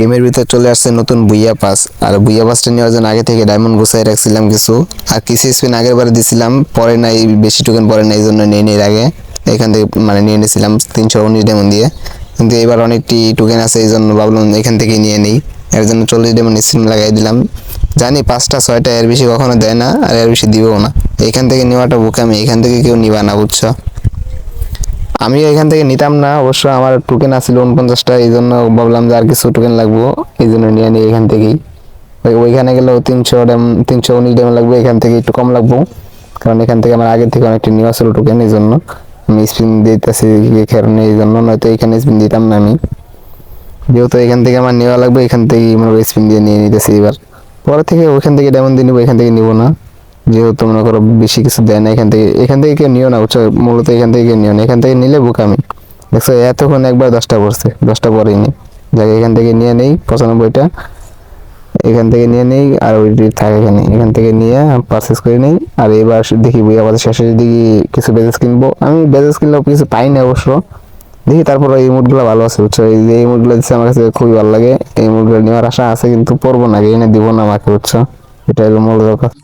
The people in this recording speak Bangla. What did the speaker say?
গেমের ভিতর চলে আসছে নতুন বুইয়া পাস। আর বুইয়া পাসটা নেওয়ার জন্য আগে থেকে ডায়মন্ড গুছাই রাখছিলাম কিছু। আর কিছু স্পিন আগের বারে দিছিলাম, পরে নাই, বেশি টোকেন পরে নাই, এই জন্য নিয়ে নিয়ে আগে। এখান থেকে মানে নিয়ে নিয়েছিলাম তিনশো উনিশ ডায়মন্ড দিয়ে। কিন্তু এবার অনেকটি টোকেন আছে, এই জন্য ভাবলাম এখান থেকে নিয়ে নিই। এর জন্য চল্লিশ ডায়মন্ড স্পিন লাগাই দিলাম। জানি পাঁচটা, ছয়টা, এর বেশি কখনো দেয় না, আর এর বেশি দিবেও না। এখান থেকে নেওয়াটা বোকামি, এখান থেকে কেউ নিবা না, বুঝছ? আমি এখান থেকে নিতাম না, অবশ্য আমার টোকেন আছিল উনপঞ্চাশটা এই জন্য ভাবলাম যে আর কিছু টোকেন লাগবো, এই জন্য নিয়ে নিই এখান থেকেই। ওইখানে গেলেও তিনশো ড্যাম তিনশো উনিশ ড্যাম লাগবে, এখান থেকে একটু কম লাগবো। কারণ এখান থেকে আমার আগের থেকে অনেকটা নেওয়া ছিল টোকেন এই জন্য আমি স্পিন দিতেছি কারণে এই জন্য নয়তো এখানে স্পিন দিতাম না আমি। যেহেতু এখান থেকে আমার নেওয়া লাগবে, এখান থেকেই মনে স্পিন দিয়ে নিয়ে নিতেছি এবার। পরে থেকে ওইখান থেকে ডায়মন্ড দিয়ে নিবো, এখান থেকে নিবো না। যেহেতু মনে করো বেশি কিছু দেয় না, এখান থেকে এখান থেকে কেউ নিও না বুঝছ মূলত এখান থেকে কেউ নিও না, এখান থেকে নিলে বোকামি দেখছ, এতক্ষণ একবার দশটা পড়ছে, দশটা পরেই নি। যাকে, এখান থেকে নিয়ে নেই, পঁচানব্বইটা। এখান থেকে নিয়ে নেই, আর ওইটি থাকে এখানে। এখান থেকে নিয়ে পারচেস করে নেই, আর এবার দেখি, বই আমাদের শেষে দেখি কিছু বেজেস কিনবো। আমি বেজেস কিনলেও কিছু পাই না অবশ্য। দেখি, তারপর এই মুডগুলো ভালো আছে, বুঝছ? এই যে এই মুডগুলো দিচ্ছে, আমার কাছে খুবই ভালো লাগে। এই মুডগুলো নেওয়ার আশা আছে, কিন্তু পরবো না এনে দিব না আমাকে, বুঝছ? এটা হলো মূল কথা।